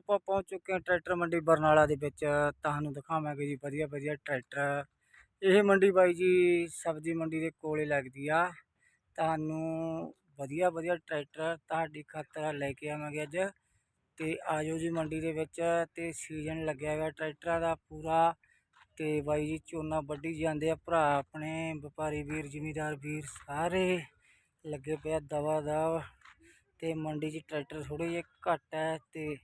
ਆਪਾਂ ਪਹੁੰਚ ਚੁੱਕੇ ਹਾਂ ਟਰੈਕਟਰ ਮੰਡੀ ਬਰਨਾਲਾ ਦੇ ਵਿੱਚ। ਤੁਹਾਨੂੰ ਦਿਖਾਵਾਂਗੇ ਜੀ ਵਧੀਆ ਵਧੀਆ ਟਰੈਕਟਰ। ਇਹ ਮੰਡੀ ਬਾਈ ਜੀ ਸਬਜ਼ੀ ਮੰਡੀ ਦੇ ਕੋਲੇ ਲੱਗਦੀ ਆ। ਤੁਹਾਨੂੰ ਵਧੀਆ ਵਧੀਆ ਟਰੈਕਟਰ ਤੁਹਾਡੀ ਖਾਤਰ ਲੈ ਕੇ ਆਵਾਂਗੇ ਅੱਜ। ਤੇ ਆਜੋ ਜੀ ਮੰਡੀ ਦੇ ਵਿੱਚ ਤੇ ਸੀਜ਼ਨ ਲੱਗਿਆ ਹੋਇਆ ਟਰੈਕਟਰਾਂ ਦਾ ਪੂਰਾ। ਤੇ ਬਾਈ ਜੀ ਝੋਨਾ ਵੱਢੀ ਜਾਂਦੇ ਆ ਭਰਾ ਆਪਣੇ, ਵਪਾਰੀ ਵੀਰ, ਜ਼ਿਮੀਦਾਰ ਵੀਰ ਸਾਰੇ। ਲੱਗੇ ਪਿਆ ਦਵਾ ਦਵ ਤੇ ਮੰਡੀ 'ਚ ਟਰੈਕਟਰ ਥੋੜ੍ਹੇ ਜਿਹੇ ਘੱਟ ਹੈ ਤੇ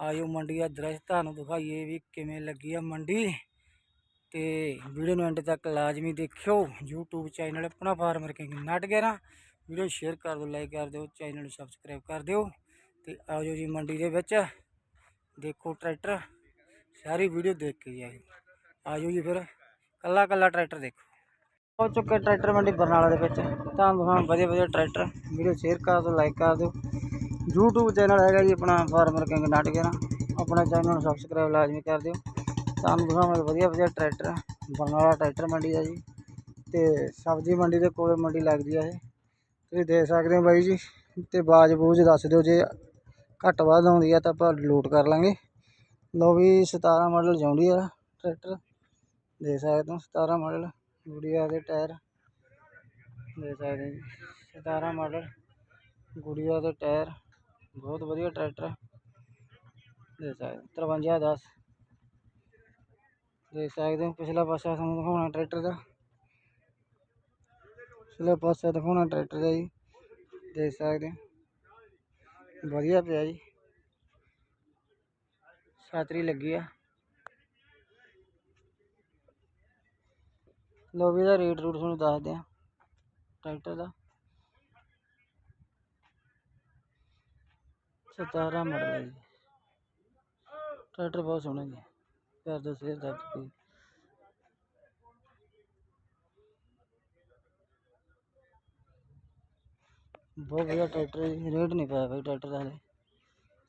ਆਜੋ ਮੰਡੀ ਦਾ ਦ੍ਰਿਸ਼ ਤੁਹਾਨੂੰ ਦਿਖਾਈਏ ਵੀ ਕਿਵੇਂ ਲੱਗੀ ਆ ਮੰਡੀ। ਤੇ ਵੀਡੀਓ ਨੂੰ ਐਂਡ ਤੱਕ ਲਾਜ਼ਮੀ ਦੇਖਿਓ। YouTube ਚੈਨਲ ਆਪਣਾ ਫਾਰਮਰ ਕਿੰਗ ਨਟ ਗਿਆ ਵੀਡੀਓ ਸ਼ੇਅਰ ਕਰ ਦਿਓ ਲਾਈਕ ਕਰ ਦਿਓ ਚੈਨਲ ਨੂੰ ਸਬਸਕ੍ਰਾਈਬ ਕਰ ਦਿਓ। ਤੇ ਆਜੋ ਜੀ ਮੰਡੀ ਦੇ ਵਿੱਚ। ਦੇਖੋ ਟਰੈਕਟਰ ਸਾਰੀ ਵੀਡੀਓ ਦੇਖ ਕੇ ਜਾਇਓ ਆਜੋ ਜੀ ਫਿਰ। ਕੱਲਾ ਕੱਲਾ ਟਰੈਕਟਰ ਦੇਖੋ। ਪਹੁੰਚ ਚੁੱਕੇ ਟਰੈਕਟਰ ਮੰਡੀ ਬਰਨਾਲਾ ਦੇ ਵਿੱਚ। ਤੁਹਾਨੂੰ ਦਿਖਾਉਣ ਵਧੀਆ ਵਧੀਆ ਟਰੈਕਟਰ ਵੀਡੀਓ ਸ਼ੇਅਰ ਕਰ ਦਿਓ ਲਾਈਕ ਕਰ ਦਿਓ। YouTube ਚੈਨਲ ਹੈਗਾ ਜੀ, ਆਪਣਾ ਫਾਰਮਰ ਕਿੰਗ ਨਟ ਗਿਆ ਆਪਣਾ ਚੈਨਲ ਨੂੰ ਸਬਸਕ੍ਰਾਈਬ ਲਾਜ਼ਮੀ ਕਰ ਦਿਓ। ਤੁਹਾਨੂੰ ਦਿਖਾਵਾਂਗੇ ਵਧੀਆ ਵਧੀਆ ਟਰੈਕਟਰ ਬਰਨਾਲਾ ਟਰੈਕਟਰ ਮੰਡੀ ਆ ਜੀ। ਤੇ ਸਬਜ਼ੀ ਮੰਡੀ ਦੇ ਕੋਲ ਮੰਡੀ ਲੱਗਦੀ ਹੈ ਇਹ। ਤੁਸੀਂ ਦੇਖ ਸਕਦੇ ਹੋ ਬਾਈ ਜੀ, ਤੇ ਬਾਜ ਬੂਜ ਦੱਸ ਦਿਓ, ਜੇ ਘੱਟ ਵੱਧ ਆਉਂਦੀ ਆ ਤਾਂ ਆਪਾਂ ਲੋਟ ਕਰ ਲਾਂਗੇ। ਲਓ ਵੀ 17 ਮਾਡਲ ਜਾਉਂਦੀ ਆ ਟਰੈਕਟਰ ਦੇਖ ਸਕਦੇ ਹੋ 17 ਮਾਡਲ ਗੁੜੀਆ ਦੇ ਟਾਇਰ। ਦੇਖ ਸਕਦੇ ਹੋ ਜੀ 17 ਮਾਡਲ ਗੁੜੀਆ ਦੇ ਟਾਇਰ। ਬਹੁਤ ਵਧੀਆ ਟਰੈਕਟਰ ਦੇਖ ਸਕਦੇ 53 10 ਦੇਖ ਸਕਦੇ ਹੋ, ਪਿਛਲਾ ਪਾਸਾ ਤੁਹਾਨੂੰ ਦਿਖਾਉਣਾ ਟਰੈਕਟਰ ਦਾ। ਪਿਛਲਾ ਪਾਸਾ ਦਿਖਾਉਣਾ ਟਰੈਕਟਰ ਦਾ ਜੀ। ਦੇਖ ਸਕਦੇ ਵਧੀਆ ਪਿਆ ਜੀ। ਛਾਤਰੀ ਲੱਗੀ ਆ। ਲੋ ਵੀ ਦਾ ਰੇਟ ਰੂਟ ਤੁਹਾਨੂੰ ਦੱਸਦੇ ਆ ਟਰੈਕਟਰ ਦਾ। 17 ਮਾਡਲ ਹੈ ਜੀ। ਟਰੈਕਟਰ ਬਹੁਤ ਸੋਹਣਾ ਜੀ। ਪੈਰ ਦੋ ਸ਼ੇਅਰ ਦੱਬ ਕੇ ਬਹੁਤ ਵਧੀਆ ਟਰੈਕਟਰ ਜੀ। ਰੇਟ ਨਹੀਂ ਪਾਇਆ ਬਾਈ ਟਰੈਕਟਰ ਦਾ ਹਲੇ।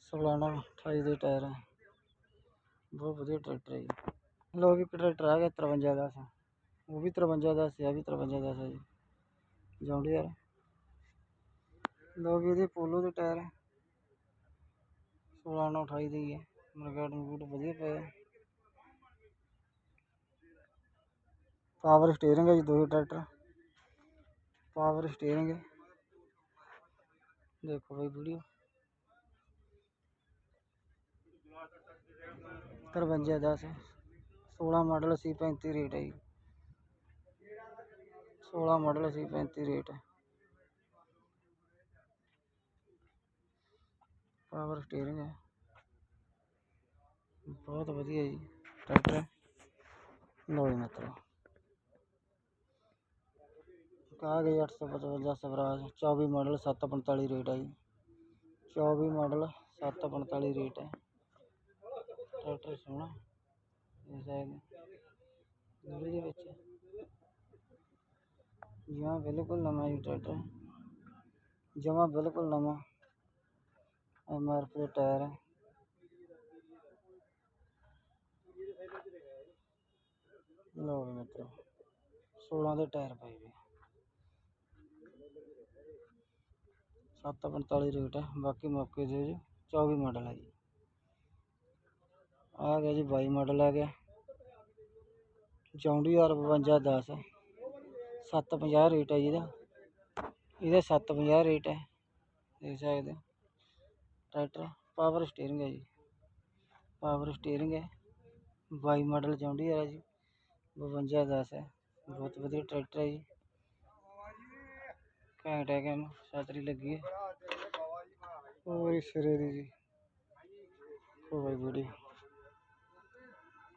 ਸੋਲਾਨਾ 28 ਦੇ ਟਾਇਰ ਹੈ ਬਹੁਤ ਵਧੀਆ ਟਰੈਕਟਰ ਹੈ ਜੀ। ਲੋ ਵੀ ਟਰੈਕਟਰ ਆ ਗਿਆ 53 ਦਾ ਉਹ ਵੀ 53 ਦਾ ਸੀ ਆ ਵੀ 53 ਦਾ ਸੀ ਜੀ। ਜੌਂਡੀਅਰ ਲੋ ਵੀ ਇਹਦੇ ਪੋਲੋ ਦੇ ਟਾਇਰ 16 ਨਾਲ 28 ਦੀ ਹੈ। ਮਰਗਾਟ ਮਰਗੂਟ ਵਧੀਆ ਪਿਆ ਪਾਵਰ ਸਟੀਅਰਿੰਗ ਹੈ ਜੀ ਦੋਵੇਂ ਟਰੈਕਟਰ। ਪਾਵਰ ਸਟੀਅਰਿੰਗ ਦੇਖੋ ਬਈ ਵੀਡੀਓ 53 10 16 ਮਾਡਲ ਸੀ 35 ਰੇਟ ਹੈ ਜੀ। 16 ਮਾਡਲ ਸੀ 35 ਰੇਟ ਹੈ। ਪਾਵਰ ਸਟੀਅਰਿੰਗ ਹੈ। ਬਹੁਤ ਵਧੀਆ ਜੀ ਟਰੈਕਟਰ ਲੋ ਜੀ ਮਿੱਤਰੋ। ਆ ਗਈ 855 ਸਵਰਾਜ 24 ਮਾਡਲ 745 ਰੇਟ ਹੈ ਜੀ। 24 ਮਾਡਲ 745 ਰੇਟ ਹੈ। ਟਰੈਕਟਰ ਸੋਹਣਾ। ਇਸ ਸਾਈਡ ਗੱਡੀ ਦੇ ਵਿੱਚ ਜਮਾ ਬਿਲਕੁਲ ਨਵਾਂ ਜੀ ਟਰੈਕਟਰ ਜਮਾ ਬਿਲਕੁਲ ਨਵਾਂ। ਐਮ ਆਰ ਪੀ ਦੇ ਟਾਇਰ। ਹੈ ਲਓ ਵੀ ਮਿੱਤਰੋ 16 ਦੇ ਟਾਇਰ ਪਏ ਵੀ। 745 ਰੇਟ ਹੈ ਬਾਕੀ ਮੌਕੇ ਦੇ ਜੀ 24 ਮਾਡਲ ਹੈ ਜੀ। ਆ ਗਿਆ ਜੀ 22 ਮਾਡਲ ਆ ਗਿਆ। ਜੌਂਡੀਆਰ 52 10 750 ਰੇਟ ਹੈ ਜੀ ਇਹਦਾ। ਇਹਦਾ 750 ਰੇਟ ਹੈ ਦੇਖ ਸਕਦੇ ਟਰੈਕਟਰ ਪਾਵਰ ਸਟੀਅਰਿੰਗ ਹੈ ਜੀ। ਪਾਵਰ ਸਟੀਅਰਿੰਗ ਹੈ। ਬਾਈ ਮਾਡਲ ਜੌਂਡੀਆਰ ਹੈ ਜੀ। ਬਵੰਜਾ ਦਸ ਹੈ। ਬਹੁਤ ਵਧੀਆ ਟਰੈਕਟਰ ਹੈ ਜੀ। ਘੈਂਟ ਹੈ ਕੰਮ ਛਤਰੀ ਲੱਗੀ ਹੈ। ਉਹ ਸਿਰੇ ਦੀ ਜੀ। ਉਹ ਬਾਈ ਵੀਡੀਓ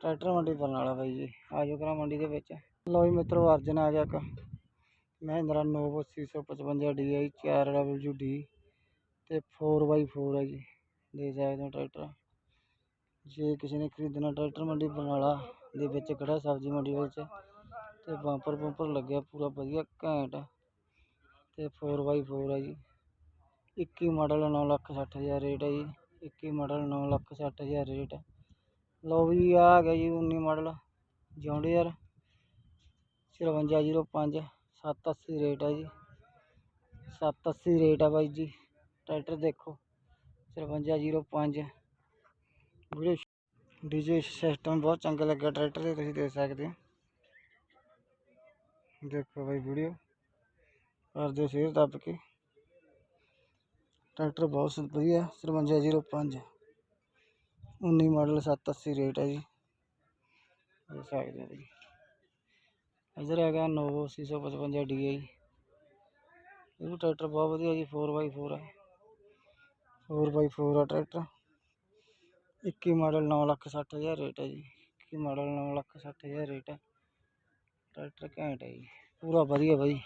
ਟਰੈਕਟਰ ਮੰਡੀ ਬਰਨਾਲਾ ਬਾਈ ਜੀ। ਆਜੋ ਕਰਾਂ ਮੰਡੀ ਦੇ ਵਿੱਚ। ਲਓ ਜੀ ਮਿੱਤਰੋ, ਅਰਜਨ ਆ ਗਿਆ ਇੱਕ। ਮਹਿੰਦਰਾ ਨੋਵੋ 655 DI 4WD ਅਤੇ ਫੋਰ ਬਾਈ ਫੋਰ ਹੈ ਜੀ ਦੇ ਸਕਦੇ ਹੋ ਟਰੈਕਟਰ। ਜੇ ਕਿਸੇ ਨੇ ਖਰੀਦਣਾ ਟਰੈਕਟਰ ਮੰਡੀ ਬਰਨਾਲਾ ਦੇ ਵਿੱਚ ਖੜਾ ਸਬਜ਼ੀ ਮੰਡੀ ਵਿੱਚ ਅਤੇ ਬੰਪਰ ਬੁੰਪਰ ਲੱਗਿਆ ਪੂਰਾ ਵਧੀਆ ਘੈਂਟ ਅਤੇ ਫੋਰ ਬਾਈ ਫੋਰ ਹੈ ਜੀ। 21 ਮਾਡਲ ਨੌ ਲੱਖ ਸੱਠ ਹਜ਼ਾਰ ਰੇਟ ਹੈ ਜੀ 21 ਮਾਡਲ ਨੌ ਲੱਖ ਸੱਠ ਹਜ਼ਾਰ ਰੇਟ। ਲਓ ਵੀ ਆ ਗਿਆ ਜੀ 19 ਮਾਡਲ ਜੌਂਡੀਅਰ 5405 780 ਰੇਟ ਹੈ ਜੀ। 780 ਰੇਟ ਹੈ ਬਾਈ ਜੀ। ਟਰੈਕਟਰ ਦੇਖੋ 5405 ਵੀਡੀਓ ਡੀਜੇ ਸਿਸਟਮ ਬਹੁਤ ਚੰਗਾ ਲੱਗਾ ਟਰੈਕਟਰ ਦੇ ਤੁਸੀਂ ਦੇਖ ਸਕਦੇ ਹੋ ਦੇਖੋ ਬਾਈ ਵੀਡੀਓ ਕਰ ਦਿਓ ਸ਼ੇਅਰ ਦੱਬ ਕੇ ਟਰੈਕਟਰ ਬਹੁਤ ਸ- ਵਧੀਆ 5305 19 ਮਾਡਲ 780 ਰੇਟ ਹੈ ਜੀ ਦੇਖ ਸਕਦੇ ਹੋ ਜੀ ਇਧਰ ਹੈਗਾ ਨੋਵੋ 655 DI ਇਹ ਵੀ ਟਰੈਕਟਰ ਬਹੁਤ ਵਧੀਆ ਜੀ 4x4 ਹੈ 4x4 ਆ ਟਰੈਕਟਰ। 21 ਮਾਡਲ 9 ਲੱਖ 60 ਹਜ਼ਾਰ ਰੇਟ ਹੈ ਜੀ। 21 ਮਾਡਲ 9 ਲੱਖ 60 ਹਜ਼ਾਰ ਰੇਟ ਹੈ ਟਰੈਕਟਰ ਘੈਂਟ ਹੈ ਜੀ। ਪੂਰਾ ਵਧੀਆ ਬਾਈ।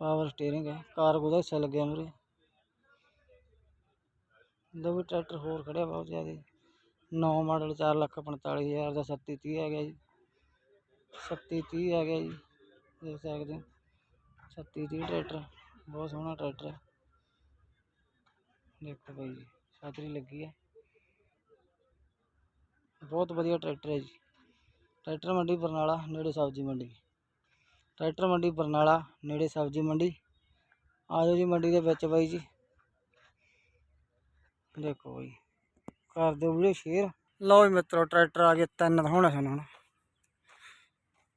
ਪਾਵਰ ਸਟੀਅਰਿੰਗ ਹੈ ਕਾਰਗੋ ਦਾ ਹਿੱਸਾ ਲੱਗਿਆ ਮੂਰੇ ਦੋ ਵੀ ਟਰੈਕਟਰ ਹੋਰ ਖੜਿਆ ਬਹੁਤ ਜ਼ਿਆਦਾ। 9 ਮਾਡਲ 4 ਲੱਖ 45 ਹਜ਼ਾਰ ਦਾ 3730 ਆ ਗਿਆ ਜੀ। 3730 ਆ ਗਿਆ ਜੀ। ਦੇਖ ਸਕਦੇ ਹੋ। 3730 ਟਰੈਕਟਰ। ਬਹੁਤ ਸੋਹਣਾ ਟਰੈਕਟਰ ਹੈ ਦੇਖੋ ਬਾਈ ਜੀ, ਛਤਰੀ ਲੱਗੀ ਹੈ। ਬਹੁਤ ਵਧੀਆ ਟਰੈਕਟਰ ਹੈ ਜੀ। ਟਰੈਕਟਰ ਮੰਡੀ ਬਰਨਾਲਾ, ਨੇੜੇ ਸਬਜ਼ੀ ਮੰਡੀ। ਟਰੈਕਟਰ ਮੰਡੀ ਬਰਨਾਲਾ, ਨੇੜੇ ਸਬਜ਼ੀ ਮੰਡੀ। ਆ ਜਾਓ ਜੀ ਮੰਡੀ ਦੇ ਵਿੱਚ ਬਾਈ ਜੀ। ਦੇਖੋ ਬਾਈ, ਕਰ ਦਿਓ ਵੀਡੀਓ ਸ਼ੇਅਰ। ਲਓ ਜੀ ਮਿੱਤਰੋ, ਟਰੈਕਟਰ ਆ ਗਏ ਤਿੰਨ, ਦਿਖਾਉਣਾ ਸਾਨੂੰ ਹੁਣ।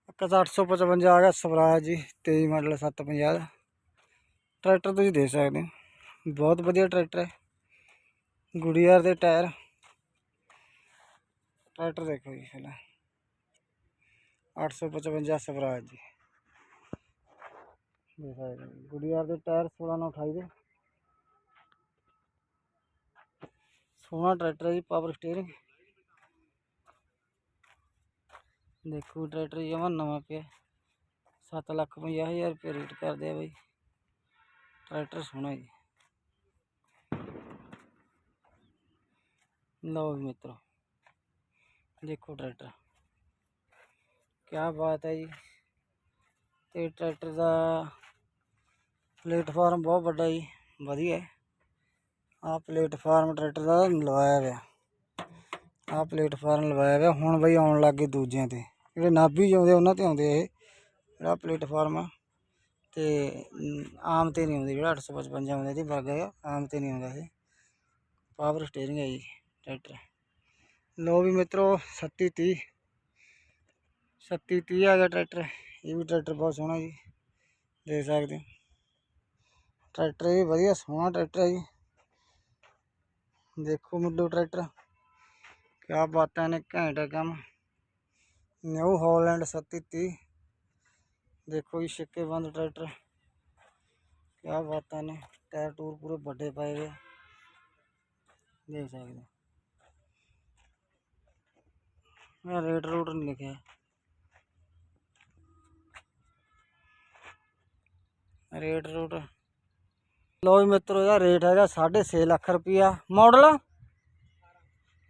ਇੱਕ ਤਾਂ 855 ਆ ਗਿਆ ਸਵਰਾਜ ਜੀ 23 ਮਾਡਲ 750 ਦਾ ਟਰੈਕਟਰ ਤੁਸੀਂ ਦੇਖ ਸਕਦੇ ਹੋ। ਬਹੁਤ ਵਧੀਆ ਟਰੈਕਟਰ ਹੈ ਗੁੜੀਆਰ ਦੇ ਟਾਇਰ ਟਰੈਕਟਰ ਦੇਖੋ ਜੀ ਪਹਿਲਾਂ 855 ਸਵਰਾਜ ਜੀ ਦੇਖ ਸਕਦੇ ਹੋ ਗੁੜੀਆਰ ਦੇ ਟਾਇਰ 16 ਨਾਲ 28 ਦੇ ਸੋਹਣਾ ਟਰੈਕਟਰ ਹੈ ਜੀ ਪਾਵਰ ਸਟੀਅਰਿੰਗ ਦੇਖੋ ਟਰੈਕਟਰ ਜਮਾ ਨਵਾਂ ਪਿਆ 7 ਲੱਖ ਪੰਜਾਹ ਹਜ਼ਾਰ ਰੁਪਏ ਰੇਟ ਕਰਦੇ ਆ ਬਾਈ ਟਰੈਕਟਰ ਸੋਹਣਾ ਜੀ ਲਓ ਵੀ ਮਿੱਤਰੋ, ਦੇਖੋ ਟਰੈਕਟਰ। ਕਿਆ ਬਾਤ ਹੈ ਜੀ। ਤੇ ਟਰੈਕਟਰ ਦਾ ਪਲੇਟਫਾਰਮ ਬਹੁਤ ਵੱਡਾ ਜੀ, ਵਧੀਆ ਹੈ। ਆ ਪਲੇਟਫਾਰਮ ਟਰੈਕਟਰ ਦਾ ਲਵਾਇਆ ਹੋਇਆ। ਆ ਪਲੇਟਫਾਰਮ ਲਵਾਇਆ ਹੋਇਆ, ਹੁਣ ਬਈ ਆਉਣ ਲੱਗ ਗਏ ਦੂਜਿਆਂ ਤੇ। ਜਿਹੜੇ ਨਾਭੀ ਜਾਉਂਦੇ ਉਹਨਾਂ ਤੇ ਆਉਂਦੇ ਇਹ। ਜਿਹੜਾ ਪਲੇਟਫਾਰਮ ਆ, ਤੇ ਆਮ ਤੇ ਨਹੀਂ ਆਉਂਦੇ। ਜਿਹੜਾ 855 ਆਉਂਦਾ ਇਹਦੇ ਵਰਗਾ ਆ। ਆਮ ਤੇ ਨਹੀਂ ਆਉਂਦਾ ਇਹ। ਪਾਵਰ ਸਟੀਅਰਿੰਗ ਹੈ ਜੀ। ਟਰੈਕਟਰ ਲੋ ਵੀ ਮਿੱਤਰੋ 3730 3730 ਆ ਗਿਆ ਟਰੈਕਟਰ ਇਹ ਵੀ ਟਰੈਕਟਰ ਬਹੁਤ ਸੋਹਣਾ ਜੀ ਦੇਖ ਸਕਦੇ ਹੋ ਟਰੈਕਟਰ ਇਹ ਵਧੀਆ ਸੋਹਣਾ ਟਰੈਕਟਰ ਹੈ ਜੀ ਦੇਖੋ ਮੁੱਢੋ ਟਰੈਕਟਰ ਕਿਆ ਬਾਤਾਂ ਨੇ ਘੈਂਟ ਹੈ ਕੰਮ ਨਿਊ ਹਾਲੈਂਡ 3730 ਦੇਖੋ ਜੀ ਛਿੱਕੇ ਬੰਦ ਟਰੈਕਟਰ ਕਿਆ ਬਾਤਾਂ ਨੇ ਟਾਇਰ ਟੂਰ ਪੂਰੇ ਵੱਡੇ ਪਾਏ ਹੋਏ ਆ। ਦੇਖ ਸਕਦੇ ਹੋ ਮੈਂ ਰੇਟ ਰੂਟ ਨਹੀਂ ਲਿਖਿਆ। Rate route. ਲੋ ਜੀ ਮਿੱਤਰੋ, ਇਹਦਾ ਰੇਟ ਹੈਗਾ 6.5 ਲੱਖ ਰੁਪਿਆ ਮਾਡਲ?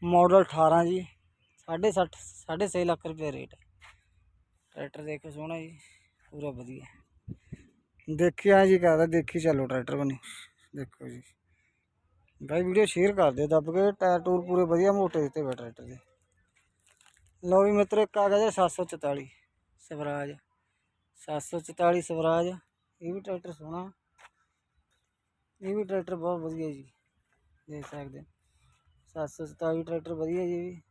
ਮਾਡਲ 18 ਜੀ। 60 6.5 ਲੱਖ ਰੁਪਇਆ ਰੇਟ। ਹੈ ਟਰੈਕਟਰ ਦੇਖੋ ਸੋਹਣਾ ਜੀ, ਪੂਰਾ ਵਧੀਆ। ਦੇਖਿਆ ਜੀ ਕਹਦਾ, ਦੇਖੀ ਚੱਲੋ ਟਰੈਕਟਰ ਬਣੀ। ਦੇਖੋ ਜੀ। ਭਾਈ ਵੀਡੀਓ ਸ਼ੇਅਰ ਕਰ ਦਿਓ ਦੱਬ ਕੇ, ਟਾਇਰ ਟੂਰ ਪੂਰੇ ਵਧੀਆ ਮੋਟੇ ਦਿੱਤੇ ਹੋਏ ਟਰੈਕਟਰ ਦੇ। ਲਓ ਵੀ ਮਿੱਤਰੋ, ਇੱਕ ਆ ਗਿਆ ਜੀ 744 ਸਵਰਾਜ। 744 ਸਵਰਾਜ, ਇਹ ਵੀ ਟਰੈਕਟਰ ਸੋਹਣਾ। ਇਹ ਵੀ ਟਰੈਕਟਰ ਬਹੁਤ ਵਧੀਆ ਜੀ, ਦੇਖ ਸਕਦੇ ਹੋ। 747 ਟਰੈਕਟਰ ਵਧੀਆ ਜੀ ਵੀ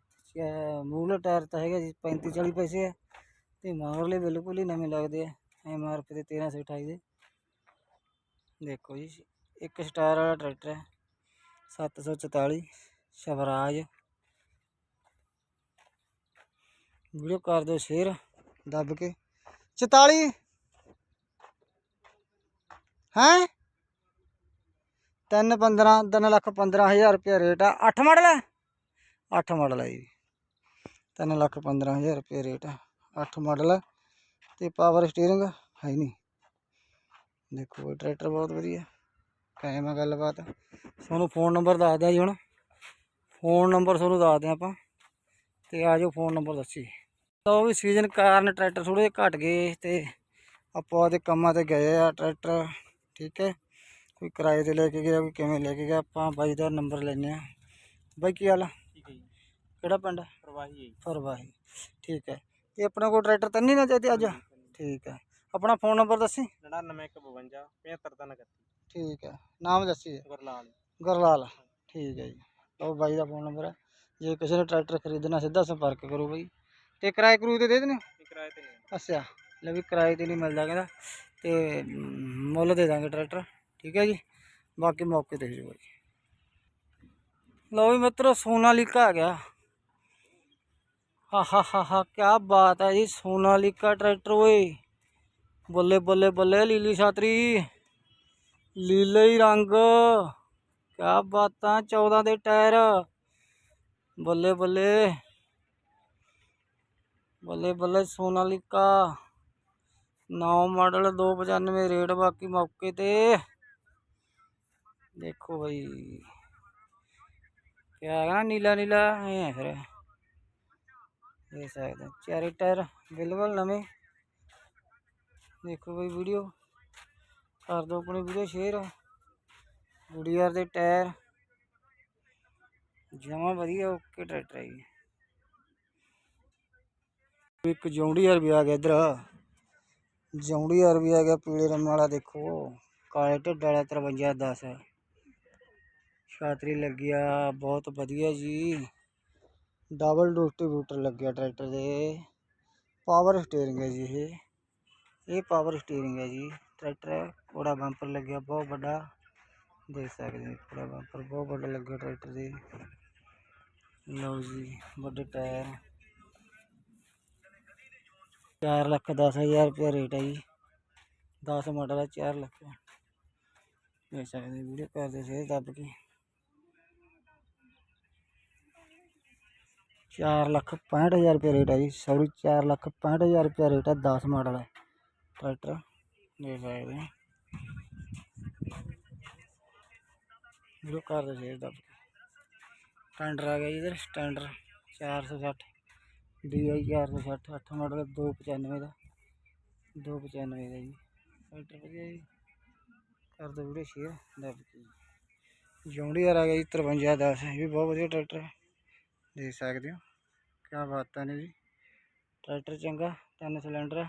ਮੂਹਰੇ ਟਾਇਰ ਤਾਂ ਹੈਗਾ ਜੀ 35 40 ਪੈਸੇ ਆ। ਤੇ ਮਗਰਲੇ ਬਿਲਕੁਲ ਹੀ ਨਵੇਂ ਲੱਗਦੇ ਆ, ਐਮ ਆਰ ਪੀ ਦੇ 1328 ਦੇ। ਦੇਖੋ ਜੀ, ਇੱਕ ਸਟਾਰ ਵਾਲਾ ਟਰੈਕਟਰ ਹੈ। 744 ਸਵਰਾਜ। ਵੀਡੀਓ ਕਰ ਦਿਓ ਸ਼ੇਅਰ, ਦੱਬ ਕੇ। 44 ਹੈ? ਤਿੰਨ 15 ਤਿੰਨ ਲੱਖ 15000 ਰੁਪਏ ਰੇਟ ਆ। 8 ਮਾਡਲ ਹੈ 8 ਮਾਡਲ ਹੈ ਜੀ। ਤਿੰਨ ਲੱਖ 15000 ਰੁਪਏ ਰੇਟ ਆ। 8 ਮਾਡਲ ਹੈ ਤੇ ਪਾਵਰ ਸਟੀਅਰਿੰਗ ਹੈ ਨਹੀਂ। ਦੇਖੋ ਇਹ ਟਰੈਕਟਰ ਬਹੁਤ ਵਧੀਆ। ਕਾਇਮ ਆ ਗੱਲਬਾਤ। ਤੁਹਾਨੂੰ ਫੋਨ ਨੰਬਰ ਦੱਸ ਦਿਆਂ ਜੀ ਹੁਣ। ਫੋਨ ਨੰਬਰ ਤੁਹਾਨੂੰ ਦੱਸ ਦਿਆਂ ਆਪਾਂ। ਤੇ ਆ ਜਾਓ ਫੋਨ ਨੰਬਰ ਦੱਸੀ। ਤਾਂ ਉਹ ਵੀ ਸੀਜ਼ਨ ਕਾਰਨ ਟਰੈਕਟਰ ਥੋੜੇ ਜਿਹੇ ਘਟ ਗਏ ਤੇ ਆਪਾਂ ਉਹਦੇ ਕੰਮਾਂ ਤੇ ਗਏ ਆ ਟਰੈਕਟਰ ਠੀਕ ਹੈ? ਕੋਈ ਕਿਰਾਏ ਤੇ ਲੈ ਕੇ ਗਿਆ ਕੋਈ ਕਿਵੇਂ ਲੈ ਕੇ ਗਿਆ ਆਪਾਂ ਬਾਈ ਦਾ ਨੰਬਰ ਲੈਨੇ ਆ ਬਾਈ ਕੀ ਹਾਲ ਆ? ਕਿਹੜਾ ਪਿੰਡ? ਪ੍ਰਵਾਹੀ ਹੈ ਫਰਵਾਹੀ ਠੀਕ ਹੈ। ਤੇ ਆਪਣੇ ਕੋਲ ਟਰੈਕਟਰ ਤਾਂ ਨਹੀਂ ਨਾ ਚਾਹੀਦੇ ਅੱਜ? ਠੀਕ ਹੈ। ਆਪਣਾ ਫੋਨ ਨੰਬਰ ਦੱਸੀ? 9952 75 ਠੀਕ ਹੈ। ਨਾਮ ਦੱਸੀ? ਗੁਰਲਾਲ। ਗੁਰਲਾਲ ਠੀਕ ਹੈ ਜੀ। ਲਓ ਬਾਈ ਦਾ ਫੋਨ ਨੰਬਰ ਹੈ। ਜੇ ਕਿਸੇ ਨੇ ਟਰੈਕਟਰ ਖਰੀਦਣਾ ਸਿੱਧਾ ਸੰਪਰਕ ਕਰੋ ਬਾਈ। ਤੇ ਕਿਰਾਏ ਕਰੂਏ ਤੇ ਦੇ ਦੇਣੇ? ਕਿਰਾਏ ਤੇ ਨਹੀਂ ਅੱਛਾ ਲੈ ਵੀ ਕਿਰਾਏ ਤੇ ਨਹੀਂ ਮਿਲਦਾ ਕਹਿੰਦਾ ਤੇ ਮੁੱਲ ਦੇ ਦਾਂਗੇ ਟਰੈਕਟਰ ਠੀਕ ਹੈ ਜੀ? ਬਾਕੀ ਮੌਕੇ ਤੇ ਜੀ। ਬਾਈ ਲਓ ਵੀ ਮਿੱਤਰੋ ਸੋਨਾਲੀਕਾ ਆ ਗਿਆ। ਹਾ ਹਾ ਹਾ ਹਾ ਕੀ ਬਾਤ ਹੈ ਜੀ ਸੋਨਾਲੀਕਾ ਟਰੈਕਟਰ ਓਏ। ਬੱਲੇ ਬੱਲੇ ਬੱਲੇ ਲੀਲੀ ਛਾਤਰੀ। ਲੀਲੇ ਹੀ ਰੰਗ। ਕੀ ਬਾਤਾਂ 14 ਦੇ ਟਾਇਰ। ਬੱਲੇ ਬੱਲੇ। ਬੱਲੇ ਬੱਲੇ ਸੋਨਾਲੀਕਾ। ਨੌ ਮਾਡਲ 295 ਰੇਟ, ਬਾਕੀ ਮੌਕੇ ਤੇ। ਦੇਖੋ ਬਈ। ਕਿਆ ਹੈ ਨਾ, ਨੀਲਾ ਨੀਲਾ, ਇਹ ਹੈ ਫਿਰ। ਦੇਖ ਸਕਦੇ ਚਾਰੇ ਟਾਇਰ ਬਿਲਕੁਲ ਨਵੇਂ। ਦੇਖੋ ਬਈ ਵੀਡੀਓ। ਕਰ ਦਿਓ ਆਪਣੀ ਵੀਡੀਓ ਸ਼ੇਅਰ। ਗੁੜੀਆਰ ਦੇ ਟਾਇਰ। ਜਮਾ ਵਧੀਆ ਓਕੇ ਟਰੈਕਟਰ ਹੈ ਜੀ ਇੱਕ ਜੌਂਡੀਆਰ ਵੀ ਆ ਗਿਆ ਇੱਧਰ। ਜੌਂਡੀਆਰ ਵੀ ਆ ਗਿਆ, ਪੀਲੇ ਰੰਗ ਵਾਲਾ ਦੇਖੋ। ਕਾਲੇ ਢਿੱਡ ਵਾਲਾ 5310 ਛਾਤਰੀ ਲੱਗਿਆ ਬਹੁਤ ਵਧੀਆ ਜੀ। ਡਬਲ ਡਿਸਟ੍ਰੀਬਿਊਟਰ ਲੱਗਿਆ ਟਰੈਕਟਰ ਦੇ। ਪਾਵਰ ਸਟੀਅਰਿੰਗ ਹੈ ਜੀ ਇਹ। ਇਹ ਪਾਵਰ ਸਟੀਅਰਿੰਗ ਹੈ ਜੀ। ਟਰੈਕਟਰ ਕੋੜਾ ਬੰਪਰ ਲੱਗਿਆ, ਬਹੁਤ ਵੱਡਾ। ਦੇਖ ਸਕਦੇ ਹੋ ਕੋੜਾ ਬੰਪਰ ਬਹੁਤ ਵੱਡਾ ਲੱਗਿਆ ਟਰੈਕਟਰ ਦੇ। ਲਓ ਜੀ, ਵੱਡੇ ਟਾਇਰ। ਚਾਰ ਲੱਖ ਦਸ ਹਜ਼ਾਰ ਰੁਪਇਆ ਰੇਟ ਹੈ ਜੀ। ਦਸ ਮਾਡਲ ਹੈ ਚਾਰ ਲੱਖ। ਦੇਖ ਸਕਦੇ ਵੀਡੀਓ ਕਰਦੇ ਸੇ ਦੱਬ ਕੇ। ਚਾਰ ਲੱਖ ਪੈਂਹਠ ਹਜ਼ਾਰ ਰੁਪਇਆ ਰੇਟ ਹੈ ਜੀ। ਸੌਰੀ ਚਾਰ ਲੱਖ ਪੈਂਹਠ ਹਜ਼ਾਰ ਰੁਪਇਆ ਰੇਟ ਹੈ 10 ਮਾਡਲ ਹੈ ਟਰੈਕਟਰ, ਦੇਖ ਸਕਦੇ ਹੋ। ਵੀਡੀਓ ਕਰਦੇ ਸੇ ਦੱਬ ਕੇ। ਸਟੈਂਡਰ ਆ ਗਿਆ ਜੀ ਇਧਰ ਸਟੈਂਡਰ 460 ਡੀ ਆਈ 460 ਅੱਠ ਮਾਡਲ 295 ਦਾ 295 ਦਾ। ਜੀ। ਟਰੈਕਟਰ ਵਧੀਆ ਜੀ। ਕਰ ਦਿਓ ਵੀਡੀਓ ਸ਼ੇਅਰ ਦੱਬ ਕੇ ਜੌਂਡੀਆਰ ਆ ਗਿਆ ਜੀ 5310 ਇਹ ਵੀ ਬਹੁਤ ਵਧੀਆ ਟਰੈਕਟਰ ਹੈ। ਦੇਖ ਸਕਦੇ ਹੋ, ਕਿਆ ਬਾਤਾਂ ਨੇ ਜੀ। ਟਰੈਕਟਰ ਚੰਗਾ, ਤਿੰਨ ਸਿਲੰਡਰ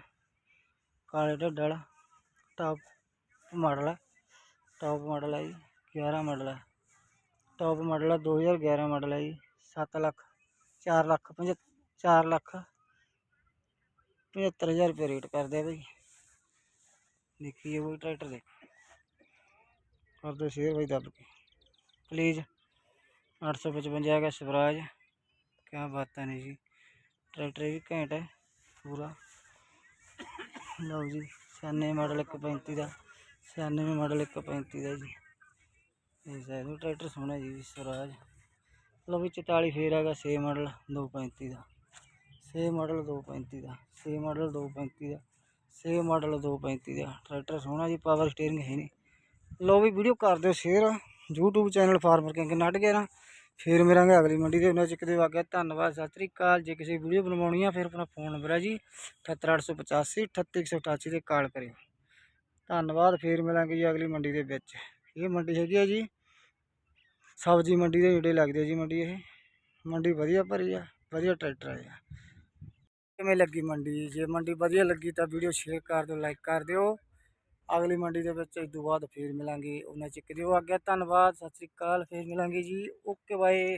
ਕਾਲੇ ਢੱਡ ਵਾਲਾ ਟਾਪ ਮਾਡਲ ਹੈ। ਟਾਪ ਮਾਡਲ ਹੈ ਜੀ 11 ਮਾਡਲ ਹੈ। ਟਾਪ ਮਾਡਲ ਹੈ 2011 ਮਾਡਲ ਹੈ ਜੀ। 7 ਲੱਖ 4 ਲੱਖ 75 4 ਲੱਖ 75000 ਰੁਪਏ ਰੇਟ ਕਰਦੇ ਆ ਬਈ ਦੇਖੀਏ ਉਹ ਟਰੈਕਟਰ ਦੇਖ ਕਰ ਦਿਓ ਸ਼ੇਅਰ ਬਈ ਦੱਬ ਕੇ ਪਲੀਜ਼ 855 ਹੈਗਾ ਸਵਰਾਜ ਕਿਆ ਬਾਤਾਂ ਨੇ ਜੀ ਟਰੈਕਟਰ ਇਹ ਵੀ ਘੈਂਟ ਹੈ ਪੂਰਾ ਲਓ ਜੀ 96 ਮਾਡਲ 135 ਦਾ 96 ਮਾਡਲ 135 ਦਾ ਜੀ ਇਹ ਸਾਈਡ ਟਰੈਕਟਰ ਸੋਹਣਾ ਜੀ ਸਵਰਾਜ ਲਓ ਵੀ 44 ਫੇਰ ਹੈਗਾ 6 ਮਾਡਲ 235 ਦਾ 6 ਮਾਡਲ 235 ਦਾ 6 ਮਾਡਲ 235 ਦਾ 6 ਮਾਡਲ 235 ਦਾ, ਟਰੈਕਟਰ ਸੋਹਣਾ ਜੀ ਪਾਵਰ ਸਟੀਅਰਿੰਗ ਹੈ ਨਹੀਂ। ਲਓ ਵੀ ਵੀਡੀਓ ਕਰ ਦਿਓ share YouTube channel farmer king ਨੱਟ ਗਿਆ ਨਾ, ਫੇਰ ਮਿਲਾਂਗੇ ਅਗਲੀ ਮੰਡੀ ਦੇ ਉਹਨਾਂ ਚ ਕਿਤੇ ਵਾਗਿਆ ਧੰਨਵਾਦ, ਸਤਿ ਸ੍ਰੀ ਅਕਾਲ। ਜੇ ਕਿਸੇ ਵੀਡੀਓ ਬਣਵਾਉਣੀ ਆ, ਫਿਰ ਆਪਣਾ ਫੋਨ ਨੰਬਰ ਹੈ ਜੀ 78885 38188 ਤੇ ਕਾਲ ਕਰਿਓ। ਧੰਨਵਾਦ, ਫੇਰ ਮਿਲਾਂਗੇ ਜੀ ਅਗਲੀ ਮੰਡੀ ਦੇ ਵਿੱਚ। ਇਹ ਮੰਡੀ ਹੈਗੀ ਆ ਜੀ, ਸਬਜ਼ੀ ਮੰਡੀ ਦੇ ਨੇੜੇ ਲੱਗਦੀ ਹੈ ਜੀ ਮੰਡੀ ਇਹ। ਮੰਡੀ ਵਧੀਆ ਭਰੀ ਆ, ਵਧੀਆ ਟਰੈਕਟਰ ਆਇਆ ਕਿਵੇਂ ਲੱਗੀ ਮੰਡੀ? ਜੇ ਮੰਡੀ ਵਧੀਆ ਲੱਗੀ ਤਾਂ ਵੀਡੀਓ ਸ਼ੇਅਰ ਕਰ ਦਿਓ ਲਾਈਕ ਕਰ ਦਿਓ। ਅਗਲੀ ਮੰਡੀ ਦੇ ਵਿੱਚ ਇਸ ਤੋਂ ਬਾਅਦ ਫੇਰ ਮਿਲਾਂਗੇ। ਉਹਨਾਂ ਚ ਦਿਓ ਆ ਗਿਆ ਧੰਨਵਾਦ। ਸਤਿ ਸ੍ਰੀ ਅਕਾਲ। ਫੇਰ ਮਿਲਾਂਗੇ ਜੀ। Okay bye